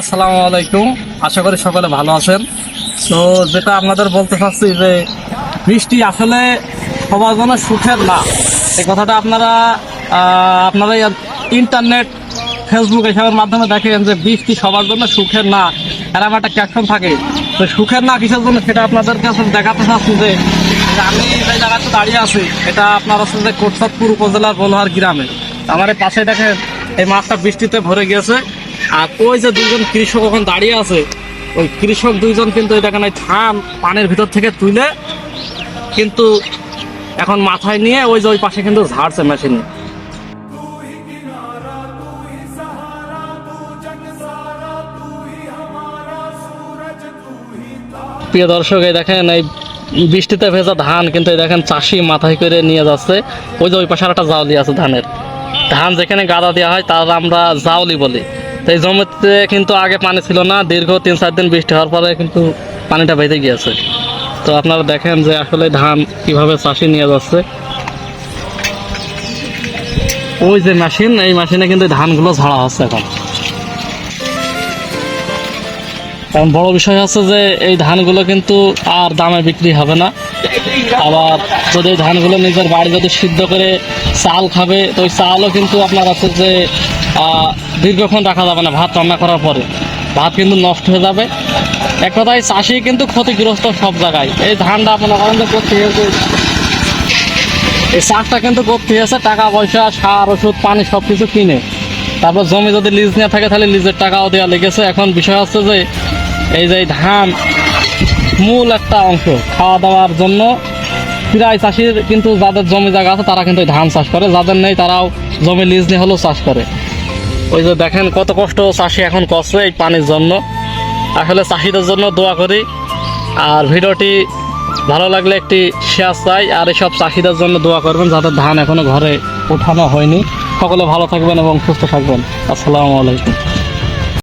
আসসালামু আলাইকুম। আশা করি সকলে ভালো আছেন। তো যেটা আপনাদের বলতে চাচ্ছি যে, বৃষ্টি আসলে সবার জন্য সুখের না। এই কথাটা আপনারা আপনারা ইন্টারনেট, ফেসবুক এসবের মাধ্যমে দেখেন যে, বৃষ্টি সবার জন্য সুখের না। এরকম একটা ক্যাপশন থাকে তো সুখের না কিসের জন্য? সেটা আপনাদের কাছে দেখাতে চাচ্ছি যে আমি যে জায়গাতে দাঁড়িয়ে আছি, এটা আপনার হচ্ছে যে কোটসাদপুর উপজেলার বলহার গ্রামে। আমার পাশে দেখেন, এই মাছটা বৃষ্টিতে ভরে গিয়েছে। আর ওই যে দুইজন কৃষক ওখানে দাঁড়িয়ে আছে? ওই কৃষক দুইজন কিন্তু দেখেন, এই ধান পানির ভিতর থেকে তুলে কিন্তু এখন মাথায় নিয়ে ওই যে ওই পাশে কিন্তু ঝাড়ছে মেশিনে। প্রিয় দর্শক, এই দেখেন, এই বৃষ্টিতে ভেজা ধান কিন্তু এই দেখেন চাষি মাথায় করে নিয়ে যাচ্ছে। ওই যে ওই পাশে একটা জাউলি আছে ধানের। ধান যেখানে গাদা দেওয়া হয়, তার আমরা জাউলি বলি। তো এই জমিতে কিন্তু আগে পানি ছিল না, দীর্ঘ তিন, চার দিন বৃষ্টি হওয়ার পরে কিন্তু পানিটা বেঁধে গিয়েছে। তো আপনারা দেখেন যে আসলে ধান কীভাবে চাষি নিয়ে যাচ্ছে। ওই যে মেশিন এই মেশিনে কিন্তু ধানগুলো ঝাড়া হচ্ছে এখন। কারণ বড় বিষয় হচ্ছে যে এই ধানগুলো কিন্তু আর দামে বিক্রি হবে না। আবার যদি এই ধানগুলো নিজের বাড়ি যদি সিদ্ধ করে চাল খাবে, তো ওই চালও কিন্তু আপনার আছে যে দীর্ঘক্ষণ রাখা যাবে না, ভাত রান্না করার পরে। ভাত কিন্তু নষ্ট হয়ে যাবে। এক কথায় চাষি কিন্তু ক্ষতিগ্রস্ত সব জায়গায়। এই ধানটা আপনার কারণ করতে হয়েছে এই চাষটা কিন্তু করতে হয়েছে টাকা পয়সা, সার, ওষুধ, পানি সব কিছু কিনে। তারপর জমি যদি লিজ নিয়ে থাকে, তাহলে লিজের টাকাও দেওয়া লেগেছে। এখন বিষয় হচ্ছে যে, এই যে ধান মূল একটা অংশ খাওয়া দাওয়ার জন্য, প্রায় চাষির কিন্তু যাদের জমি জায়গা আছে, তারা কিন্তু ধান চাষ করে। যাদের নেই, তারাও জমি লিজ নিয়ে হলেও চাষ করে। ওই যে দেখেন কত কষ্ট চাষি এখন করছে এই পানির জন্য। আসলে চাষিদের জন্য দোয়া করি। আর ভিডিওটি ভালো লাগলে একটি শেয়ার চাই আর এসব চাষিদের জন্য দোয়া করবেন যাতে ধান এখনও ঘরে ওঠানো হয়নি। সকলে ভালো থাকবেন এবং সুস্থ থাকবেন। আসসালামু আলাইকুম।